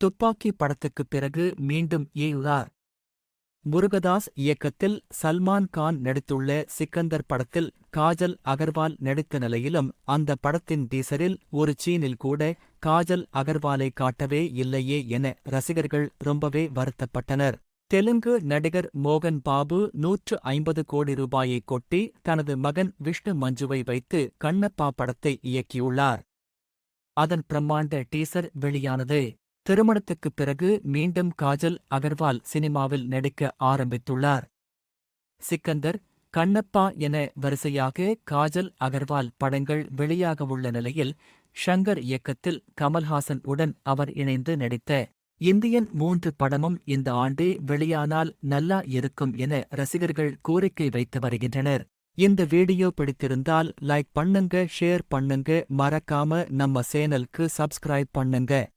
துப்பாக்கி படத்துக்குப் பிறகு மீண்டும் ஏயுஆர் முருகதாஸ் இயக்கத்தில் சல்மான் கான் நடித்துள்ள சிக்கந்தர் படத்தில் காஜல் அகர்வால் நடித்த நிலையிலும் அந்த படத்தின் டீசரில் ஒரு சீனில் கூட காஜல் அகர்வாலை காட்டவே இல்லையே என ரசிகர்கள் ரொம்பவே வருத்தப்பட்டனர். தெலுங்கு நடிகர் மோகன் பாபு நூற்று ஐம்பது கோடி ரூபாயை கொட்டி தனது மகன் விஷ்ணு மஞ்சுவை வைத்து கண்ணப்பா படத்தை இயக்கியுள்ளார். அதன் பிரம்மாண்ட டீசர் வெளியானது. திருமணத்துக்குப் பிறகு மீண்டும் காஜல் அகர்வால் சினிமாவில் நடிக்க ஆரம்பித்துள்ளார். சிக்கந்தர் கண்ணப்பா என வரிசையாக காஜல் அகர்வால் படங்கள் வெளியாகவுள்ள நிலையில் ஷங்கர் இயக்கத்தில் கமல்ஹாசன் உடன் அவர் இணைந்து நடித்த இந்தியன் மூன்று படமும் இந்த ஆண்டே வெளியானால் நல்லா இருக்கும் என ரசிகர்கள் கோரிக்கை வைத்து வருகின்றனர். இந்த வீடியோ பிடித்திருந்தால் லைக் பண்ணுங்க ஷேர் பண்ணுங்க மறக்காம நம்ம சேனலுக்கு சப்ஸ்கிரைப் பண்ணுங்க.